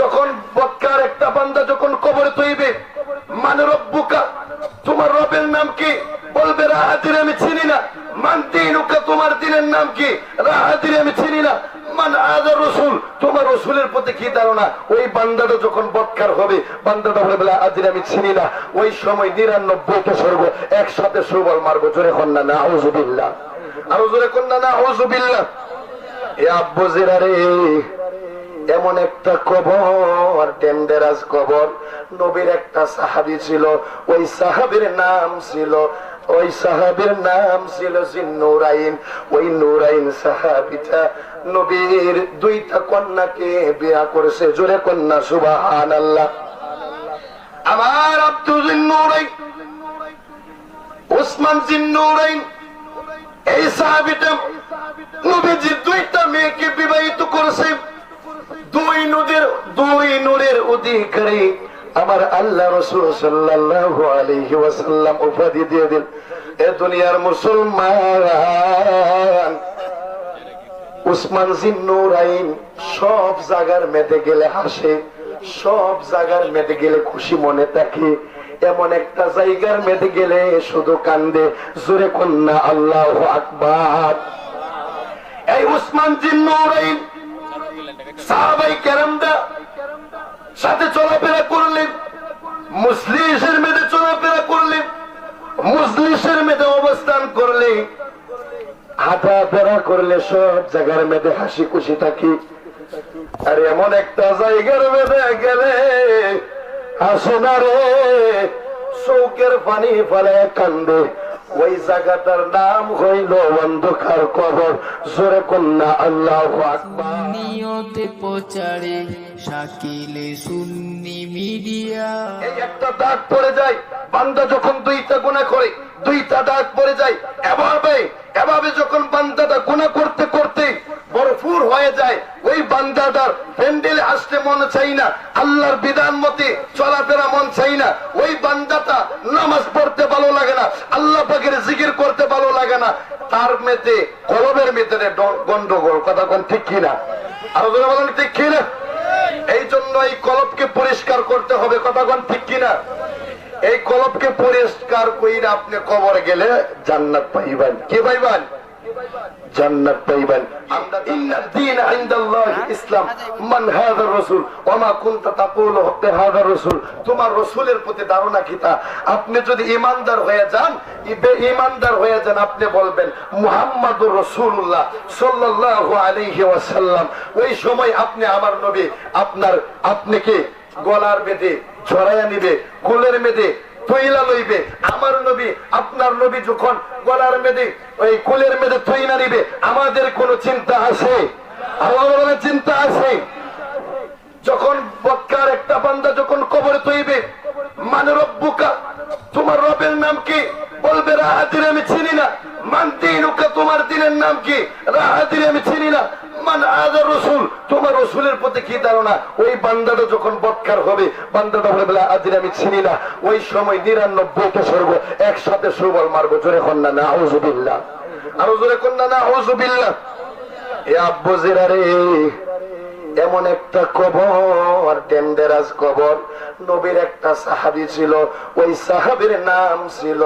যখন বক্কার একটা বান্দা যখন কবরে তৈবে মানে রব্বুকা, তোমার রবের নাম কি? বলবে রাহাদির আমি চিনি না। মান দিনুকা, তোমার দিনের নাম কি? রাহাদির আমি চিনি না। মান রসুল, তোমার রসুলের প্রতি কি ধারণা? ওই বান্দাটা যখন বৎকার হবে, বান্দাটা বলে বলে আমি চিনি না। ওই সময় নিরানব্বইটা স্বর্গ একসাথে সুবল মারবো। জোরে কন্যা না হজুবিল্লা আরও জোরে কন্যা না হজুবিল্লা এ আব্বু জিরা রে এমন একটা কবর ডেন্ডেরাস কবর। নবীর একটা সাহাবি ছিল, ওই সাহাবির নাম ছিল, ওই সাহাবির নাম ছিল নুরাইন ওই নুরাইন সাহাবিটা নবীর দুইটা কন্যাকে বিয়া করেছে, জোরে কন্যা সুবাহান আল্লাহ আমার আব্দুল নুরাইন উসমান জিন্নুরাইন, এই সাহাবিটা নবীজি দুইটা মেয়েকে বিবাহিত করেছে দুই নদীর, দুই নূরের অধিকারী আমার আল্লাহ রসুল আলাইহি ওয়াসাল্লাম উপাধি দিয়ে দিল। এ দুনিয়ার মুসলমান, উসমান জিন্নুরাইন সব জায়গার মেতে গেলে হাসে, সব জায়গার মেতে গেলে খুশি মনে থাকে। এমন একটা জায়গার মেতে গেলে শুধু কান্দে, জোরে কন্যা আল্লাহ আকবার। এই উসমান জিন্নুরাইন সাহাবাই কেরামদা সাথে চলাফেরা করলেন, মুসলিশের মেয়েদের চলাফেরা করলেন, মুসলিশের মেয়েদের অবস্থান করলে হাঁটা ফেরা করলে সব জায়গার মেয়েদে হাসি খুশি থাকি। আর এমন একটা জায়গার মেয়েদে গেলে হাসে না রে চৌকের পানি ফেলে কান্দে। ওই জায়গাটার নাম হইল অন্ধকার কবর। জোরে কন্যা আল্লাহ নিয়তে প্রচারে শাকিলে সুন্নি মিডিয়া। এই একটা দাগ পড়ে যায় বান্দা যখন দুইটা গুণা করে দুইটা দাগ পড়ে যায় এভাবে এভাবে যখন বান্দাটা গুণা করতে করতে ভরপুর হয়ে যায়, ওই বান্দাটার প্যান্ডেলে আসতে মন চাই না, আল্লাহর বিধান মতে চলাফেরা মন চাই না, ওই বান্দাটা নামাজ পড়তে ভালো লাগে না, আল্লাহ পাকের জিকির করতে ভালো লাগে না, তার মেতে, কলবের ভিতরে গন্ডগোল, কথা কোন ঠিক কিনা? আরও জোরে বলেন, ঠিক কিনা? এই জন্য এই কলবকে পরিষ্কার করতে হবে, কথা কোন ঠিক কিনা? এই কলবকে পরিষ্কার কইরা আপনি কবর গেলে জান্নাত পাইবেন। কি পাইবেন? আপনি যদি ঈমানদার হয়ে যান ইবে ঈমানদার হয়ে যান, আপনি বলবেন, মুহাম্মাদুর রাসূলুল্লাহ সাল্লাল্লাহু আলাইহি ওয়াসাল্লাম। ওই সময় আপনি আমার নবী, আপনার আপনাকে গলার বেঁধে ছড়াইয়া নিবে, কোলের মেধে তৈলা লইবে। আমার নবী, আপনার নবী যখন গলার মেধে ওই কোলের মেধে তৈলা নিবে, আমাদের কোনো চিন্তা আছে আমার চিন্তা আছে যখন বক্কার একটা বান্দা যখন কবরে তৈবে মানে রব্বুকা, তোমার রবের নাম কি? বলবে রাহাদির আমি চিনি না। মান দিনুকা, তোমার দিনের নাম কি? রাহাদির আমি চিনি না। একসাথে সুবল মারবো, জোরে কন্যা না আরও জোরে কন্যা না রে, এমন একটা কবর ডেন্ডেরাস কবর। নবীর একটা সাহাবি ছিল, ওই সাহাবির নাম ছিল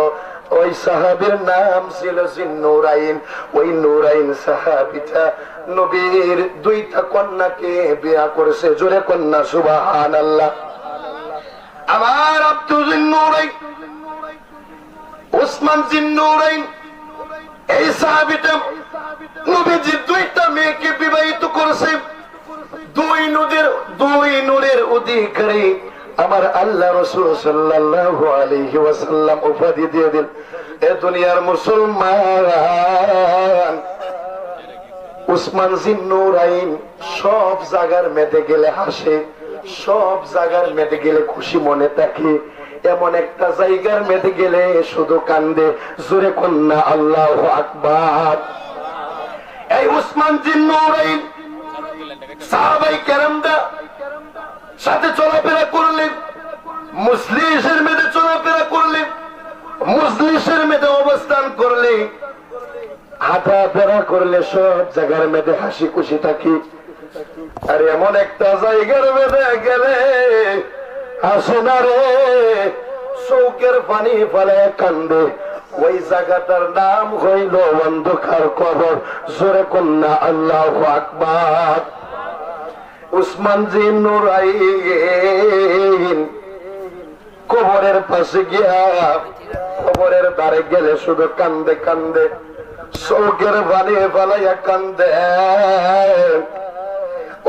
ওই সাহাবির নাম ছিল নুরাইন ওই নুরাইন সাহাবিটা নবীর দুইটা কন্যাকে বিয়া করেছে। জোরে কন্যা সুবাহান আল্লাহ আমার আব্দুল নুরাইন উসমান জিন্নুরাইন, এই সাহাবিটা নবীজি দুইটা মেয়েকে বিবাহিত করেছে। দুই নদীর দুই নূরের অধিকারী আমার আল্লাহ রসুল আলাইহি ওয়াসাল্লাম উপাধি দিয়ে দিল, এ দুনিয়ার মুসলমান, উসমান সব জায়গার মেতে গেলে হাসে, সব জায়গার মেতে গেলে খুশি মনে থাকে, এমন একটা জায়গার মেতে গেলে শুধু কান্দে, জোরে কন্যা আল্লাহ আকবার। এই উসমান সাহাবাই কেরামদা সাথে চলাফেরা করলেন মুসলিশের মেয়েদের চলাফেরা করলেন মুসলিশের মেয়েদের অবস্থান করলে হাঁটা ফেরা করলে সব জায়গার মেয়েদে হাসি খুশি থাকি। আর এমন একটা জায়গার বেঁধে গেলে আসে না রে। চৌকের পানি ফেলে কান্দে। ওই জায়গাটার নাম হইল অন্ধকার কবর। জোরে কন্যা, আল্লাহ আকবার। উসমান জি কবরের পাশে গিয়া, কবরের দ্বারে গেলে শুধু কান্দে কান্দে চৌকের বানিয়ে ফেলাইয়া কান্দে।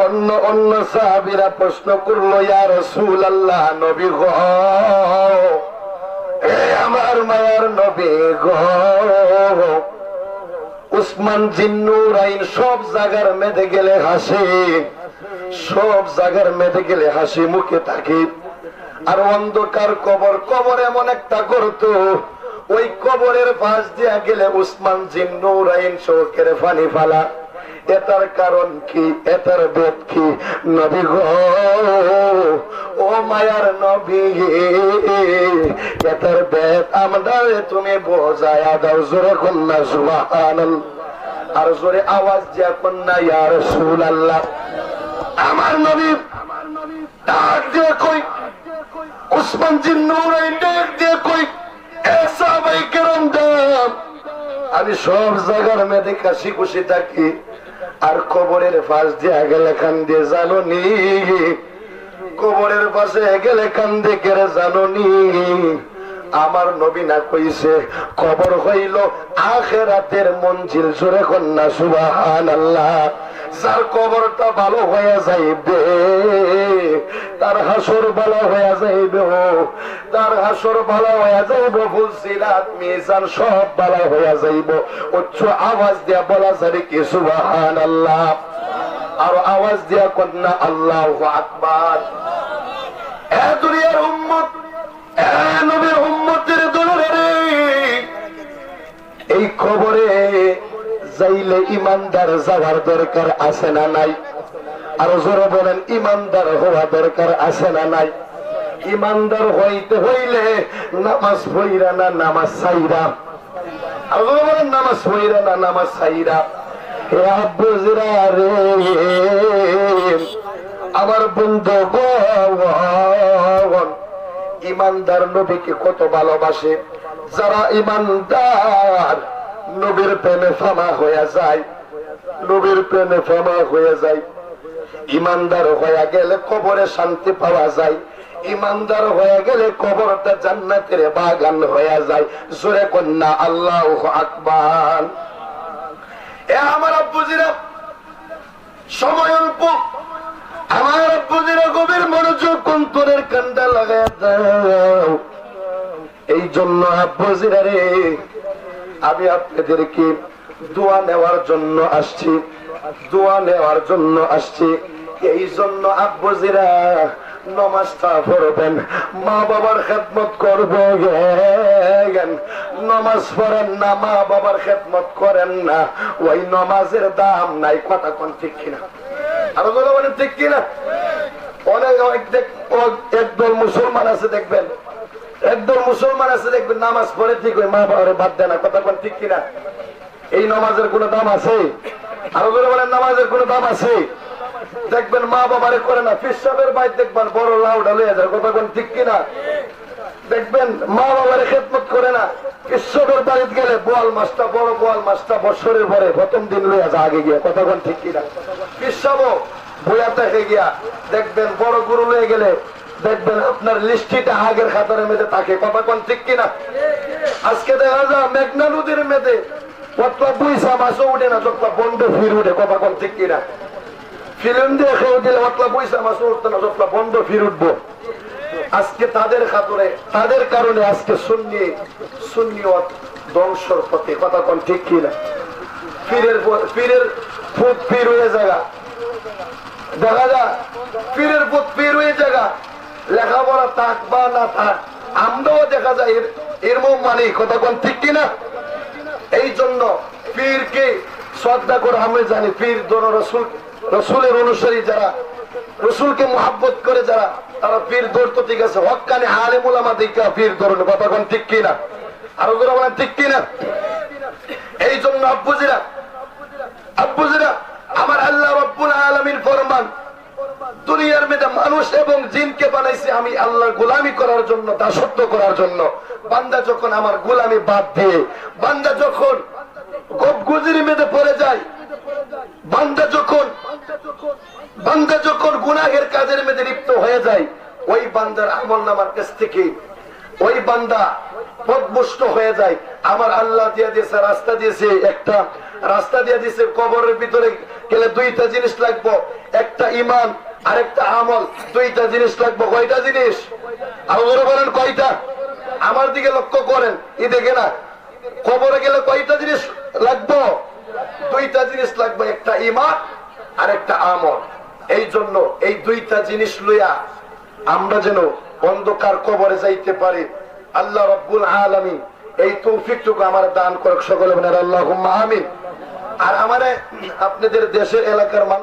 অন্য অন্য সাহাবিরা প্রশ্ন করল ইয়ার রসুল আল্লাহ নবী গো। আমার মায়ার নবী গো। উসমান জিন্নুর আইন সব জায়গার মেধে গেলে হাসি। সব জায়গার মেধে গেলে হাসি মুখে থাকে। আর অন্ধকার কবর কবর এমন একটা করতো ওই কবরের পাশ দিয়া গেলে উসমান জিন্নুর আইন চোখের ফানি ফালা। এটার কারণ কি? এটার বেদ কি? নবী গো, ও মায়ার নবী এটার বেদ আমরা তুমি বোঝায়া দাও জোরে কন্যা, সুবহানাল্লাহ। আর জোরে আওয়াজ দিয়া কন্যা, ইয়া রাসূলুল্লাহ। আমার নবী, ডাক দিয়ে কই, উসমান জিন্নুরাইন ডাক দিয়ে কই, এ সাহাবাই কেরাম দাম আমি সব জায়গার মেয়েদের কাশি খুশি থাকি, আর কবরের পাশ দিয়ে গেলে খান দিয়ে জানো নি কবরের পাশে গেলে কান দিয়ে জানো নি আমার নবী না কইছে খবর হইল আখেরাতের মঞ্জিল, জোরে কন্যা সুবাহান আল্লাহ যার কবরটা ভালো হয়ে যাইবে, তার হাসর ভালো হয়ে যাইবে তার হাসর ভালো হয়ে যাইব ফুলসিরাত মিজান সব ভালো হয়ে যাইব। উচ্চ আওয়াজ দিয়া বলা যাবে কি সুবাহান আল্লাহ আর আওয়াজ দিয়া কন্যা আল্লাহ আকবার। এ দুনিয়ার উম্মত, এ নবীর উম্মতের দলের এই খবরে যাইলে ইমানদার যাওয়ার দরকার আছে না নাই? আর জোরে বলেন, ইমানদার হওয়া দরকার আছে না নাই? ইমানদার হইতে হইলে নামাজ পইরা না নামাজ সাইরা নামাজ হে আমার বন্ধু ইমানদার নবীকে কত ভালোবাসে? যারা ইমানদার নবীর প্রেমে ফামা হয়ে যায়। নবীর প্রেমে ফামা হয়ে যায়। ইমানদার হয়ে গেলে কবরে শান্তি পাওয়া যায়। ইমানদার হয়ে গেলে কবরটা জান্নাতের বাগান হয়ে যায়। জোরে কন্যা, আল্লাহ আকবার। এ আমার আব্বুজিরা সময় অল্প। আমার আব্বুজিরা গভীর মনোযোগ অন্তরের কান্ডা লাগাই দাও। এই জন্য আব্বুজিরা রে আমি আপনাদেরকে দোয়া নেওয়ার জন্য আসছি, দোয়া নেওয়ার জন্য আসছি। এই জন্য আব্বুজিরা নমাজটা পড়বেন, মা বাবার খেদমত করব গেন নমাজ পড়েন না, মা বাবার খেদমত করেন না। ওই নমাজের দাম নাই, কথা কোন ঠিক কিনা? আরও বলে ঠিক কিনা? অনেক একদল মুসলমান আছে, দেখবেন। একদল মুসলমান আছে, দেখবেন নামাজ পড়ে ঠিক ওই মা বাবার বাদ দেয় না, কথা ঠিক কিনা? এই নামাজের কোনো দাম আছে? আরও করে বলেন, নামাজের কোনো দাম আছে? দেখবেন মা বাবারে করে না ফিসাবের বাইর দেখবেন বড় লাউডা লয়ে যায়, কথা ঠিক কিনা? দেখবেন মা বাবারে খেদমত করে না ঈশ্বরের বাড়িতে গেলে বোয়াল মাছটা, বড় বোয়াল মাছটা বছরের পরে প্রথম দিন লইয়া যা আগে গিয়া, কথা ঠিক কিনা? পিসাবো বইয়া দেখে গিয়া, দেখবেন বড় গুরু লয়ে গেলে দেখবেন আপনার লিস্টিটা আগের খাতারের মেয়েদের থাকে। কথা কোন ঠিক কিনা? আজকে দেখা যায় মেঘনা নদীর মেয়েদে কতটা পয়সা মাছও উঠে না যতটা বন্ধ ফির উঠে, কথা কোন ঠিক কিনা? ফিল্ম দিয়ে খেয়ে দিলে অতলা পয়সা মাছ উঠতো না বন্ধ ফির উঠবো। আজকে তাদের খাতরে, তাদের কারণে আজকে ধ্বংসর পথে, কথা কোন ঠিক কিনা? পীরের পীরের ফুট হয়ে জায়গা। দেখা যা পীরের ফুট পীর হয়ে জায়গা। লেখাপড়া থাক বা না থাক, আমরাও দেখা যায় এর মুখ মানে কথা ঠিক কিনা? এই জন্য পীরকে শ্রদ্ধা করে আমি জানি, পীর দোন রসুল, রসুলের অনুসারী যারা, রসুলকে মোহাব্বত করে যারা, তারা পীর ধরতো, ঠিক আছে, হকানি আলে মোলামা দিকা পীর ধরুন, কথা ঠিক কিনা? আরও বলেন, ঠিক কিনা? এই জন্য আব্বুজিরা আব্বুজিরা আমার আল্লাহ রব্বুল আলমীর ফরমান দুনিয়ার মেয়েটা মানুষ এবং জিনকে বানাইছি আমি আল্লাহর গোলামি করার জন্য, দাসত্ব করার জন্য। বান্দা যখন আমার গোলামি বাদ দিয়ে, বান্দা যখন গপগুজির মেয়েতে পড়ে যায়, বান্দা যখন বান্দা যখন গুনাহের কাজের মেয়েদের লিপ্ত হয়ে যায়, ওই বান্দার আমল নামার কাছ থেকে ওই বান্দা পদভুষ্ট হয়ে যায়। আমার আল্লাহ দিয়ে দিয়েছে, রাস্তা দিয়েছে একটা, রাস্তা দিয়ে দিয়েছে কবরের ভিতরে গেলে দুইটা জিনিস লাগবো। একটা ইমান আর একটা আমল, দুইটা জিনিস লাগবো, কয়টা জিনিস? আর বলেন, কয়টা? আমার দিকে লক্ষ্য করেন, ই দেখে না। কবরে গেলে কয়টা জিনিস লাগবো? দুইটা জিনিস লাগবে, একটা ইমান আর একটা আমল। এই জন্য এই দুইটা জিনিস লইয়া আমরা যেন অন্ধকার কবরে যাইতে পারি। আল্লাহ রব্বুল আলমী এই তৌফিকটুকু আমার দান করুক সকলে আল্লাহ আমিন। আর আমারে আপনাদের দেশের এলাকার